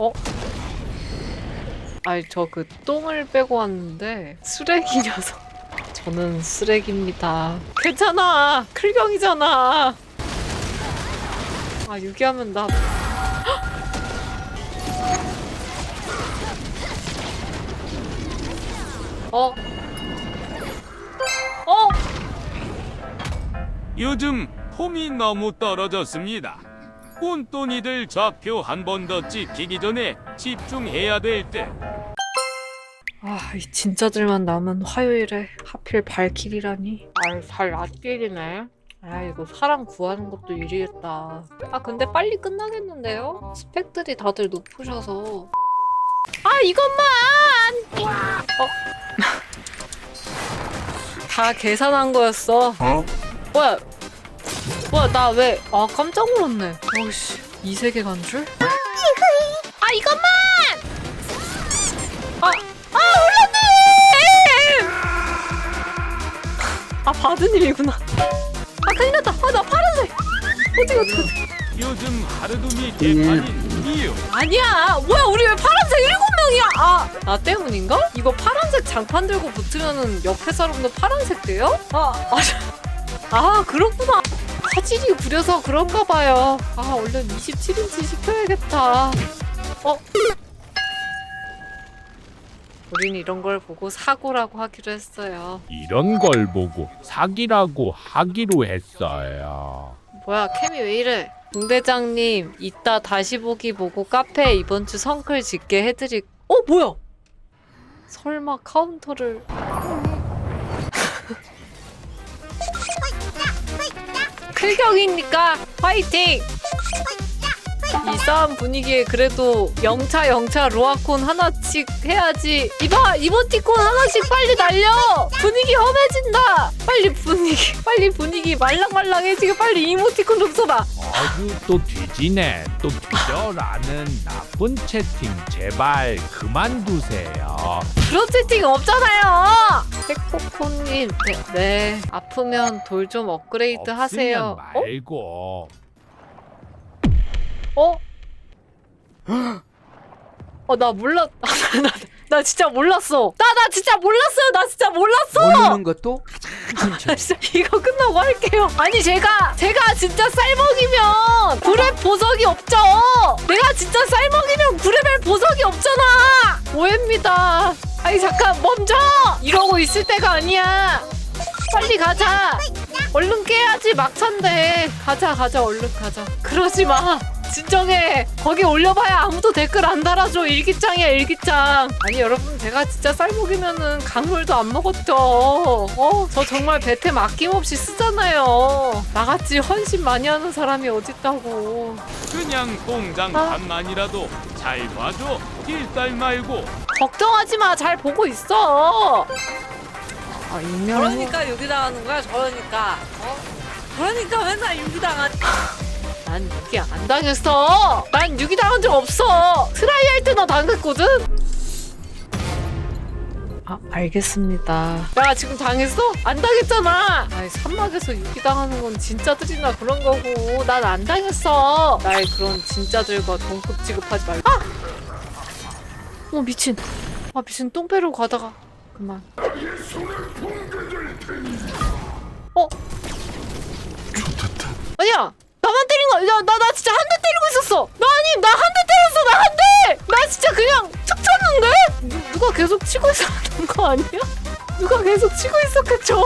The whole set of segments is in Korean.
어? 아니 저 그 똥을 빼고 왔는데 쓰레기 녀석. 저는 쓰레기입니다. 괜찮아. 클경이잖아. 아 유기하면 나. 어? 어? 요즘 폼이 너무 떨어졌습니다. 꾼돈이들 좌표 한 번 더 찍히기 전에 집중해야 될 때. 아, 이 진짜들만 남은 화요일에 하필 발길이라니. 아이, 잘 낯길이네. 아, 이거 사람 구하는 것도 일이겠다. 아, 근데 빨리 끝나겠는데요? 스펙들이 다들 높으셔서. 아, 이것만! 어? 다 계산한 거였어. 어? 뭐야? 뭐야, 나 왜? 아, 깜짝 놀랐네. 어이씨, 이 세계 간 줄? 아, 이것만! 아, 아, 올라님! 아, 바드님이구나. 아, 큰일 났다. 아, 나 파란색. 어떻게, 어떻게. 요즘 하루둠이 개판인 이유. 아니야. 뭐야, 우리 왜 파란색 일곱 명이야? 아, 나 때문인가? 이거 파란색 장판 들고 붙으면은 옆에 사람도 파란색 돼요? 아, 아, 저- 아, 그렇구나. 화질이 구려서 그런가 봐요. 아, 얼른 27인치 시켜야겠다. 어? 우린 이런 걸 보고 사고라고 하기로 했어요. 이런 걸 보고 사기라고 하기로 했어요. 뭐야, 캠이 왜 이래? 동대장님, 이따 다시 보기 보고 카페에 이번 주 성클 짓게 해드릴. 어, 뭐야? 설마 카운터를. 클격이니까 화이팅! 이상한 분위기에 그래도 영차 영차 로아콘 하나씩 해야지. 이봐 이모티콘 하나씩 빨리 날려! 분위기 험해진다! 빨리 분위기 빨리 분위기 말랑말랑해지게 빨리 이모티콘 좀 써라 아주 또 뒤지네. 또 뒤져라는 나쁜 채팅. 제발 그만두세요. 그런 채팅 없잖아요. 백코코님 네, 네. 아프면 돌 좀 업그레이드 하세요. 없으면 어? 말고. 어? 어나 몰라 나, 나 진짜 몰랐어 나 나 진짜 몰랐어요 나 진짜 몰랐어 모르는 것도 아, 진짜 이거 끝나고 할게요. 아니 제가 제가 진짜 쌀먹이면 구랩 보석이 없죠. 내가 진짜 쌀먹이면 구랩에 보석이 없잖아. 오해입니다. 아니 잠깐 멈춰. 이러고 있을 때가 아니야. 빨리 가자. 얼른 깨야지 막찬데. 가자 가자 얼른 가자. 그러지 마. 진정해. 거기 올려봐야 아무도 댓글 안 달아줘. 일기장이야 일기장. 아니 여러분 제가 진짜 쌀먹이면은 강물도 안 먹었죠. 어, 저 정말 배템 아낌없이 쓰잖아요. 나같이 헌신 많이 하는 사람이 어딨다고. 그냥 공장 아. 반만이라도 잘 봐줘. 길살 말고. 걱정하지 마. 잘 보고 있어. 아, 익명. 그러니까 유기당하는 거야 저러니까 어? 그러니까 맨날 유기당하지 난 유기 안 당했어. 난 유기 당한 적 없어. 트라이 할 때 나 당했거든. 아 알겠습니다. 야 지금 당했어? 안 당했잖아. 아이 산막에서 유기 당하는 건 진짜들이나 그런 거고 난 안 당했어. 나의 그런 진짜들과 동급 취급하지 말고. 아! 어 미친. 아 미친 똥 빼러 가다가 그만. 나만 때린 거, 야, 나, 나 진짜 한 대 때리고 있었어. 나 아니, 나 한 대 때렸어, 나 한 대! 나 진짜 그냥 툭 쳤는데? 누, 누가 계속 치고 있었던 거 아니야? 누가 계속 치고 있었겠죠?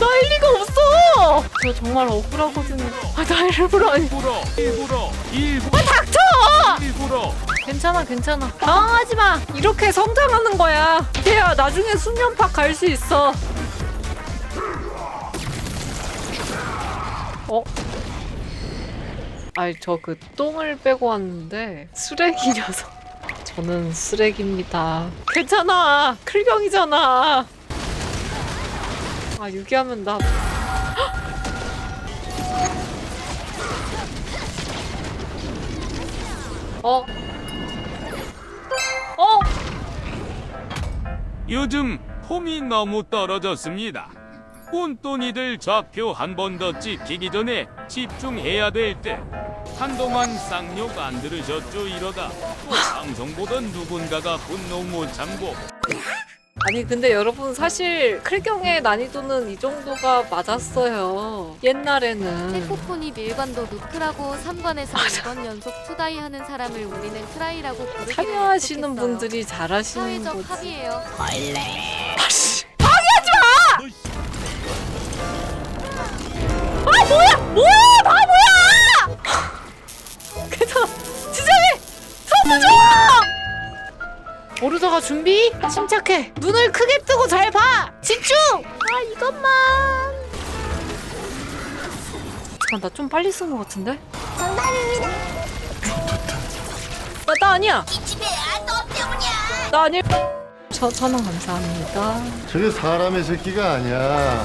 나 일 리가 없어! 저 정말 억울하거든요. 아, 나 일부러 아니. 일부러, 일부러, 일부러, 닥쳐! 일부러. 괜찮아, 괜찮아. 당황하지 마. 이렇게 성장하는 거야. 걔야, 나중에 수면파 갈수 있어. 어? 아니, 저 그 똥을 빼고 왔는데 쓰레기 녀석. 저는 쓰레기입니다. 괜찮아. 클경이잖아. 아, 유기하면 나. 어? 어? 요즘 폼이 너무 떨어졌습니다. 꾼돈이들 좌표 한 번 더 찍히기 전에 집중해야 될 때 한동안 쌍욕 안 들으셨죠 이러다 또 방송 보던 누군가가 분노 못 참고 아니 근데 여러분 사실 클경의 난이도는 이 정도가 맞았어요. 옛날에는 셀프폰이 밀관도 누크라고 3관에서 2번 연속 투다이 하는 사람을 우리는 트라이라고 부르기로 참여하시는. 분들이 잘하시는 사회적 거지. 합의예요. 아씨 방해하지 마! 뭐야 뭐야 바보야! 괜찮아 진정해 손을 줘! 오르더가 준비 침착해 눈을 크게 뜨고 잘 봐 집중 아 이것만 잠깐 나 좀 빨리 쓴 것 같은데 정답입니다 나, 나 아니야 나 아니야 천, 천원 감사합니다 저게 사람의 새끼가 아니야.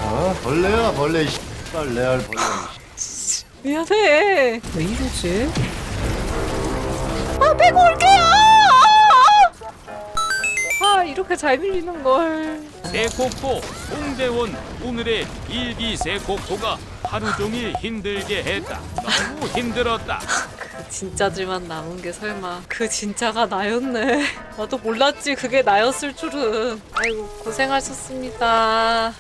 어? 벌레야 벌레. 씨. 레알 벌레. 미안해. 왜 이러지? 아, 빼고 올게요! 아, 이렇게 잘 밀리는 걸. 세코코 홍대원 오늘의 일기 세코코가 하루 종일 힘들게 했다 너무 힘들었다 그 진짜지만 남은 게 설마 그 진짜가 나였네. 나도 몰랐지 그게 나였을 줄은. 아이고 고생하셨습니다.